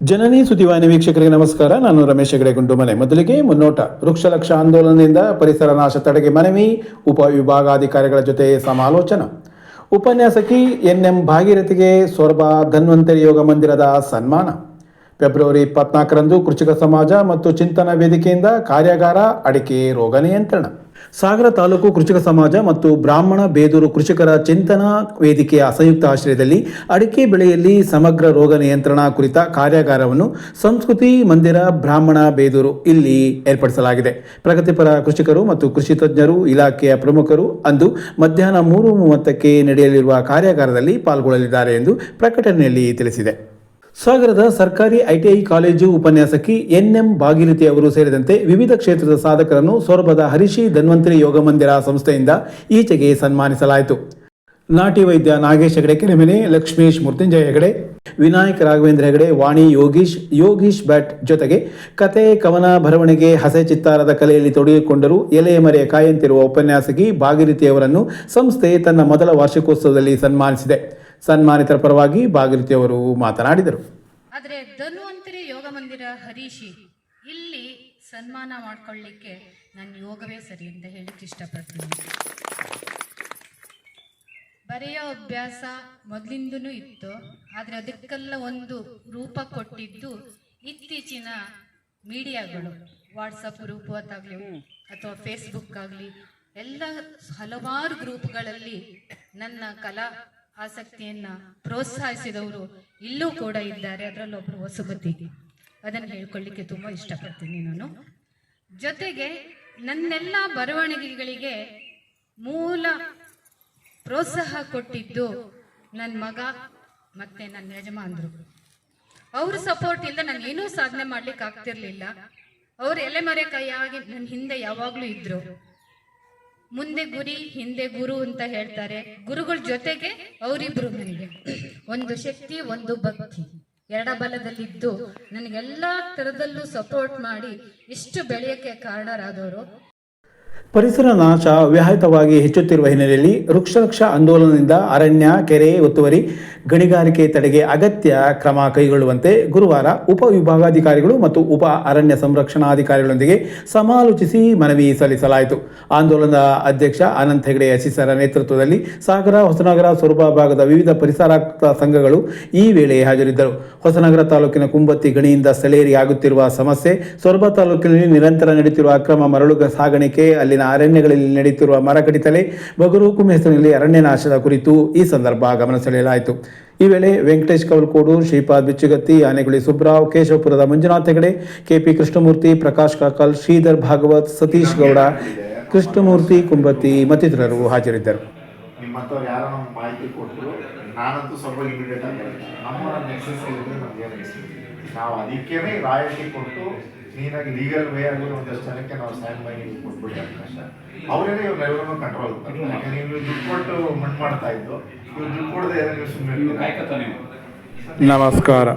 ಜನನಿ ಸುದ್ದಿವಾಹಿನಿ ವೀಕ್ಷಕರಿಗೆ ನಮಸ್ಕಾರ. ನಾನು ರಮೇಶ್ ಹೆಗಡೆ ಗುಂಡುಮನೆ. ಮೊದಲಿಗೆ ಮುನ್ನೋಟ. ವೃಕ್ಷಲಕ್ಷ ಆಂದೋಲನದಿಂದ ಪರಿಸರ ನಾಶ ತಡೆಗೆ ಮನವಿ. ಉಪವಿಭಾಗಾಧಿಕಾರಿಗಳ ಜೊತೆ ಸಮಾಲೋಚನಾ. ಉಪನ್ಯಾಸಕಿ ಎನ್ ಎಂ ಭಾಗೀರಥಿಗೆ ಸೊರಬ ಧನ್ವಂತರಿ ಯೋಗ ಮಂದಿರದ ಸನ್ಮಾನ. ಫೆಬ್ರವರಿ ಇಪ್ಪತ್ನಾಲ್ಕರಂದು ಕೃಷಿಕ ಸಮಾಜ ಮತ್ತು ಚಿಂತನ ವೇದಿಕೆಯಿಂದ ಕಾರ್ಯಾಗಾರ ಅಡಿಕೆ ರೋಗ ನಿಯಂತ್ರಣ. ಸಾಗರ ತಾಲೂಕು ಕೃಷಿಕ ಸಮಾಜ ಮತ್ತು ಬ್ರಾಹ್ಮಣ ಬೇದೂರು ಕೃಷಿಕರ ಚಿಂತನಾ ವೇದಿಕೆಯ ಸಂಯುಕ್ತ ಆಶ್ರಯದಲ್ಲಿ ಅಡಿಕೆ ಬೆಳೆಯಲ್ಲಿ ಸಮಗ್ರ ರೋಗ ನಿಯಂತ್ರಣ ಕುರಿತ ಕಾರ್ಯಾಗಾರವನ್ನು ಸಂಸ್ಕೃತಿ ಮಂದಿರ ಬ್ರಾಹ್ಮಣ ಬೇದೂರು ಇಲ್ಲಿ ಏರ್ಪಡಿಸಲಾಗಿದೆ. ಪ್ರಗತಿಪರ ಕೃಷಿಕರು ಮತ್ತು ಕೃಷಿ ತಜ್ಞರು, ಇಲಾಖೆಯ ಪ್ರಮುಖರು ಅಂದು ಮಧ್ಯಾಹ್ನ ಮೂರು ಮೂವತ್ತಕ್ಕೆ ನಡೆಯಲಿರುವ ಕಾರ್ಯಾಗಾರದಲ್ಲಿ ಪಾಲ್ಗೊಳ್ಳಲಿದ್ದಾರೆ ಎಂದು ಪ್ರಕಟಣೆಯಲ್ಲಿ ತಿಳಿಸಿದೆ. ಸಾಗರದ ಸರ್ಕಾರಿ ಐಟಿಐ ಕಾಲೇಜು ಉಪನ್ಯಾಸಕಿ ಎನ್ಎಂ ಭಾಗೀರಥಿ ಅವರು ಸೇರಿದಂತೆ ವಿವಿಧ ಕ್ಷೇತ್ರದ ಸಾಧಕರನ್ನು ಸೊರಬದ ಹರಿಶಿ ಧನ್ವಂತರಿ ಯೋಗ ಮಂದಿರ ಸಂಸ್ಥೆಯಿಂದ ಈಚೆಗೆ ಸನ್ಮಾನಿಸಲಾಯಿತು. ನಾಟಿ ವೈದ್ಯ ನಾಗೇಶ್ ಹೆಗಡೆ ಕೆರೆಮನೆ ಲಕ್ಷ್ಮೀಶ್ ಮೃತ್ಯುಂಜಯ ಹೆಗಡೆ, ವಿನಾಯಕ್ ರಾಘವೇಂದ್ರ ಹೆಗಡೆ, ವಾಣಿ ಯೋಗೀಶ್ ಯೋಗೀಶ್ ಭಟ್ ಜೊತೆಗೆ ಕತೆ ಕವನ, ಬರವಣಿಗೆ, ಹಸೆ ಚಿತ್ತಾರದ ಕಲೆಯಲ್ಲಿ ತೊಡಗಿಕೊಂಡರು ಎಲೆಯ ಮರೆಯ ಕಾಯಂತಿರುವ ಉಪನ್ಯಾಸಕಿ ಭಾಗೀರಥಿ ಅವರನ್ನು ಸಂಸ್ಥೆ ತನ್ನ ಮೊದಲ ವಾರ್ಷಿಕೋತ್ಸವದಲ್ಲಿ ಸನ್ಮಾನಿಸಿದೆ. ಸನ್ಮಾನಿತರ ಪರವಾಗಿ ಭಾಗೀರಥಿ ಅವರು ಮಾತನಾಡಿದರು. ಆದರೆ ಧನ್ವಂತರಿ ಯೋಗ ಮಂದಿರ ಹರೀಶಿ, ಇಲ್ಲಿ ಸನ್ಮಾನ ಮಾಡಿಕೊಳ್ಳಿಕ್ಕೆ ನನ್ನ ಯೋಗವೇ ಸರಿ ಅಂತ ಹೇಳಕ್ಕೆ ಇಷ್ಟಪಡ್ತೀನಿ. ಬರೆಯೋ ಅಭ್ಯಾಸ ಮೊದಲಿಂದನೂ ಇತ್ತು, ಆದರೆ ಅದಕ್ಕೆಲ್ಲ ಒಂದು ರೂಪ ಕೊಟ್ಟಿದ್ದು ಇತ್ತೀಚಿನ ಮೀಡಿಯಾಗಳು. ವಾಟ್ಸಪ್ ಗ್ರೂಪ್ ಆಗಲಿ ಅಥವಾ ಫೇಸ್ಬುಕ್ ಆಗಲಿ, ಎಲ್ಲ ಹಲವಾರು ಗ್ರೂಪ್ಗಳಲ್ಲಿ ನನ್ನ ಕಲಾ ಆಸಕ್ತಿಯನ್ನ ಪ್ರೋತ್ಸಾಹಿಸಿದವರು ಇಲ್ಲೂ ಕೂಡ ಇದ್ದಾರೆ. ಅದರಲ್ಲೊಬ್ಬರು ಹೊಸಬತಿ ಅದನ್ನು ಹೇಳ್ಕೊಳ್ಳಿಕ್ಕೆ ತುಂಬಾ ಇಷ್ಟಪಡ್ತೀನಿ ನಾನು. ಜೊತೆಗೆ ನನ್ನೆಲ್ಲ ಬರವಣಿಗೆಗಳಿಗೆ ಮೂಲ ಪ್ರೋತ್ಸಾಹ ಕೊಟ್ಟಿದ್ದು ನನ್ನ ಮಗ ಮತ್ತೆ ನನ್ನ ಯಜಮಾನ್ರು. ಅವ್ರ ಸಪೋರ್ಟ್ ಇಲ್ಲದೆ ನಾನು ಏನೂ ಸಾಧನೆ ಮಾಡ್ಲಿಕ್ಕೆ ಆಗ್ತಿರ್ಲಿಲ್ಲ. ಅವ್ರು ಎಲೆಮರೆ ಕೈಯಾಗಿ ನನ್ನ ಹಿಂದೆ ಯಾವಾಗ್ಲೂ ಇದ್ರು. ಮುಂದೆ ಗುರಿ, ಹಿಂದೆ ಗುರು ಅಂತ ಹೇಳ್ತಾರೆ. ಗುರುಗಳ ಜೊತೆಗೆ ಅವರಿಬ್ರು ನನಗೆ ಒಂದು ಶಕ್ತಿ, ಒಂದು ಭಕ್ತಿ. ಎರಡ ಬಲದಲ್ಲಿದ್ದು, ನನಗೆಲ್ಲ ತರದಲ್ಲೂ ಸಪೋರ್ಟ್ ಮಾಡಿ ಇಷ್ಟು ಬೆಳೆಯಕ್ಕೆ ಕಾರಣರಾದವರು ಪರಿಸರ ನಾಶ ವ್ಯಾಹತವಾಗಿ ಹೆಚ್ಚುತ್ತಿರುವ ಹಿನ್ನೆಲೆಯಲ್ಲಿ ವೃಕ್ಷರಕ್ಷ ಆಂದೋಲನದಿಂದ ಅರಣ್ಯ, ಕೆರೆ ಒತ್ತುವರಿ, ಗಣಿಗಾರಿಕೆ ತಡೆಗೆ ಅಗತ್ಯ ಕ್ರಮ ಕೈಗೊಳ್ಳುವಂತೆ ಗುರುವಾರ ಉಪವಿಭಾಗಾಧಿಕಾರಿಗಳು ಮತ್ತು ಉಪ ಅರಣ್ಯ ಸಂರಕ್ಷಣಾಧಿಕಾರಿಗಳೊಂದಿಗೆ ಸಮಾಲೋಚಿಸಿ ಮನವಿ ಸಲ್ಲಿಸಲಾಯಿತು. ಆಂದೋಲನದ ಅಧ್ಯಕ್ಷ ಅನಂತ್ ಹೆಗಡೆ ಅಶಿಸರ ನೇತೃತ್ವದಲ್ಲಿ ಸಾಗರ, ಹೊಸನಗರ ಸೊರಬ ಭಾಗದ ವಿವಿಧ ಪರಿಸರಾಕ್ತ ಸಂಘಗಳು ಈ ವೇಳೆ ಹಾಜರಿದ್ದರು. ಹೊಸನಗರ ತಾಲೂಕಿನ ಕುಂಬತ್ತಿ ಗಣಿಯಿಂದ ಸ್ಥಳೀಯರಿಗಾಗುತ್ತಿರುವ ಸಮಸ್ಯೆ, ಸೊರಬ ತಾಲೂಕಿನಲ್ಲಿ ನಿರಂತರ ನಡೆಯುತ್ತಿರುವ ಅಕ್ರಮ ಮರಳು ಸಾಗಾಣಿಕೆ ಅಲ್ಲಿನ ಅರಣ್ಯಗಳಲ್ಲಿ ನಡೆಯುತ್ತಿರುವ ಮರ ಕಡಿತಲೆ ಬಗರೂಕು ಹೆಸರಿನಲ್ಲಿ ಅರಣ್ಯ ನಾಶದ ಕುರಿತು ಈ ಸಂದರ್ಭ ಗಮನ ಸೆಳೆಯಲಾಯಿತು. ಈ ವೇಳೆ ವೆಂಕಟೇಶ್ ಕವಲ್ಕೋಡು, ಶ್ರೀಪಾದ್ ಬಿಚ್ಚುಗತ್ತಿ, ಆನೆಗುಳಿ ಸುಬ್ರಾವ್, ಕೇಶವಪುರದ ಮಂಜುನಾಥ್ ಹೆಗಡೆ, ಕೆಪಿ ಕೃಷ್ಣಮೂರ್ತಿ, ಪ್ರಕಾಶ್ ಕಾಕಲ್, ಶ್ರೀಧರ್ ಭಾಗವತ್, ಸತೀಶ್ ಗೌಡ, ಕೃಷ್ಣಮೂರ್ತಿ ಕುಂಬತ್ತಿ ಮತ್ತಿತರರು ಹಾಜರಿದ್ದರು. ಹತ್ರ ಯಾರೋ ನಮ್ಗೆ ಮಾಹಿತಿ ಕೊಟ್ಟರು ನಾನಂತೂ ಸ್ವಲ್ಪ ಇಮಿಡಿಯೇಟ್ ಆಗಿ ನಮ್ಮ ನೆಕ್ಸಸ್ ಇದ್ರೆ ನಮ್ಗೆ ನಾವು ಅದಕ್ಕೆ ರಾಯಲ್ಟಿ ಕೊಟ್ಟು ನೀನಾಗಿ ಲೀಗಲ್ ವೇ ಆಗಿ ಒಂದಷ್ಟು ಜನಕ್ಕೆ ನಾವು ಸೈನ್ ಬೈ ಕೊಟ್ಬಿಟ್ಟು ಅವಕಾಶ. ಅವರೇನೆ ಇವ್ರನ್ನೆಲ್ಲರೂ ಕಂಟ್ರೋಲ್ ಯಾಕಂದ್ರೆ ನೀವು ದುಡ್ಡು ಕೊಟ್ಟು ಮಣ್ಣು ಮಾಡ್ತಾ ಇದ್ದು ಇವ್ರು ದುಡ್ಡು ಕೊಡದೆ ನೀವು ಸುಮ್ಮನೆ ನಮಸ್ಕಾರ.